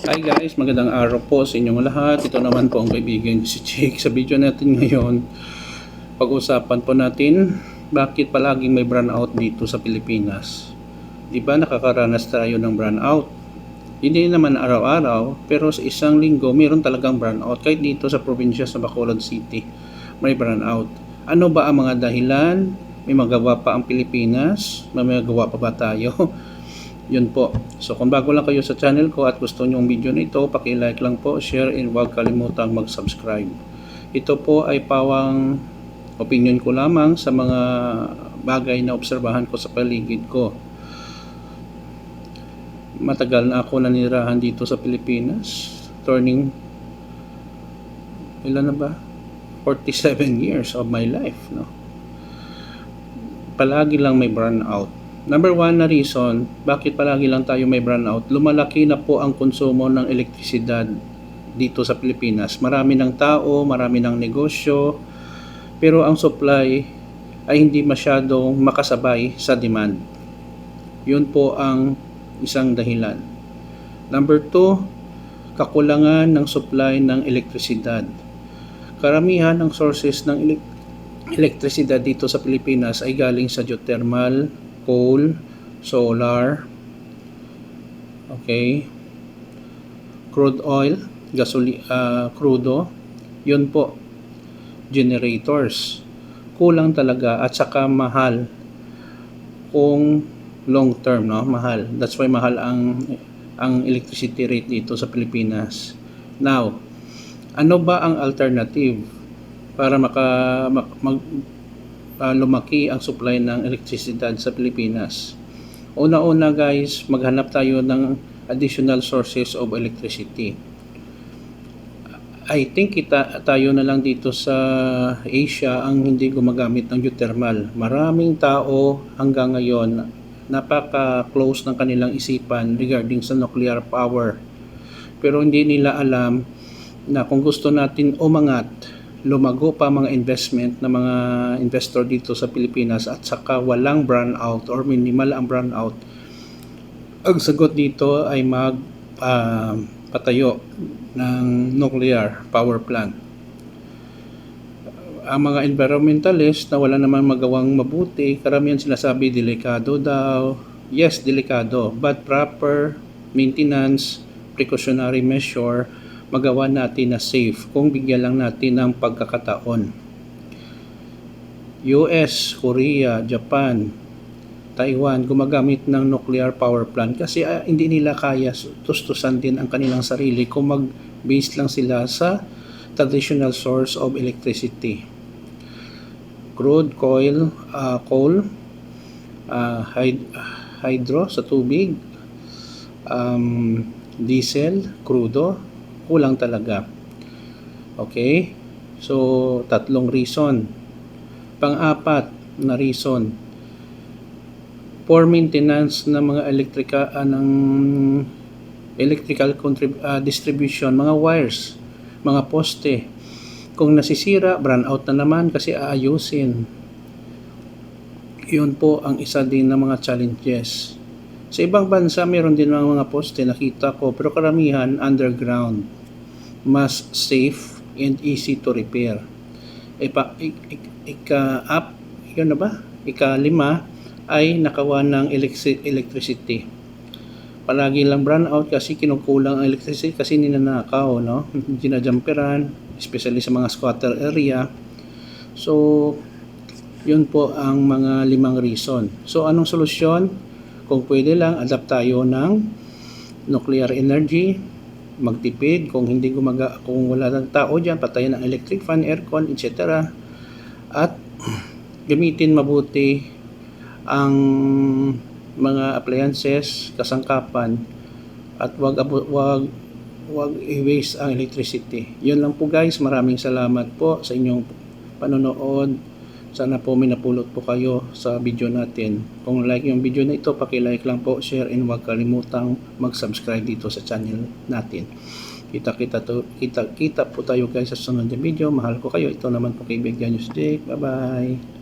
Hi guys, magandang araw po sa inyong lahat. Ito naman po ang kaibigan si Jake. Sa video natin ngayon, pag-usapan po natin bakit palaging may brownout dito sa Pilipinas. Di ba nakakaranas tayo ng brownout? Hindi naman araw-araw, pero sa isang linggo, mayroon talagang brownout. Kahit dito sa probinsya sa Bacolod City, may brownout. Ano ba ang mga dahilan? May magawa pa ang Pilipinas? May magawa pa ba tayo? Yun po. So kung bago lang kayo sa channel ko at gusto nyo yung video na ito, paki-like lang po, share, and huwag kalimutang mag-subscribe. Ito po ay pawang opinion ko lamang sa mga bagay na obserbahan ko sa paligid ko. Matagal na ako nanirahan dito sa Pilipinas. Turning, ilan na ba? 47 years of my life, no? Palagi lang may burnout. Number one na reason, bakit palagi lang tayo may brownout, lumalaki na po ang konsumo ng elektrisidad dito sa Pilipinas. Marami ng tao, marami ng negosyo, pero ang supply ay hindi masyadong makasabay sa demand. Yun po ang isang dahilan. Number two, kakulangan ng supply ng elektrisidad. Karamihan ng sources ng elek- elektrisidad dito sa Pilipinas ay galing sa geothermal, coal, solar, okay, crude oil, gasoli, ah, crudo, yun po, generators. Kulang talaga at saka mahal kung long term, no? Mahal. That's why mahal ang ang electricity rate dito sa Pilipinas. Now, ano ba ang alternative para maka mak, mag, uh, lumaki ang supply ng elektrisidad sa Pilipinas. Una-una guys, maghanap tayo ng additional sources of electricity. I think kita, tayo na lang dito sa Asia ang hindi gumagamit ng geothermal. Maraming tao hanggang ngayon napaka-close ng kanilang isipan regarding sa nuclear power. Pero hindi nila alam na kung gusto natin umangat lumago pa mga investment ng mga investor dito sa Pilipinas at saka walang brownout or minimal ang brownout ang sagot dito ay mag uh, patayo ng nuclear power plant. Ang mga environmentalist na wala naman magawang mabuti karamihan sinasabi delikado daw. Yes delikado but proper maintenance precautionary measure magawa natin na safe kung bigyan lang natin ng pagkakataon. US, Korea, Japan, Taiwan gumagamit ng nuclear power plant kasi uh, hindi nila kaya tustusan din ang kanilang sarili kung mag-base lang sila sa traditional source of electricity. Crude, coil, uh, coal, uh, hyd- hydro sa tubig, um, diesel, crudo, kulang talaga. Okay? So, tatlong reason. Pang-apat na reason. For maintenance ng mga elektrika uh, ng electrical uh, distribution, mga wires, mga poste. Kung nasisira, brand out na naman kasi aayusin. Yun po ang isa din ng mga challenges. Sa ibang bansa, meron din mga, mga poste nakita ko, pero karamihan underground mas safe and easy to repair. Ipa, ika-up, yun na ba? Ika-lima ay nakawa ng electricity. Palagi lang brownout kasi kinukulang ang electricity kasi ninanakaw, no? Ginajamperan, especially sa mga squatter area. So, yun po ang mga limang reason. So, anong solusyon? Kung pwede lang, adapt tayo ng nuclear energy, magtipid kung hindi gumaga kung wala ng tao diyan patayin ang electric fan, aircon, etc. At gamitin mabuti ang mga appliances, kasangkapan at wag wag wag i-waste ang electricity. 'Yun lang po guys. Maraming salamat po sa inyong panonood. Sana po may napulot po kayo sa video natin. Kung like yung video na ito, paki-like lang po, share, and huwag kalimutang mag-subscribe dito sa channel natin. Kita-kita to, kita, kita po tayo guys sa sunod na video. Mahal ko kayo. Ito naman po kaibigan si Jake. Bye-bye.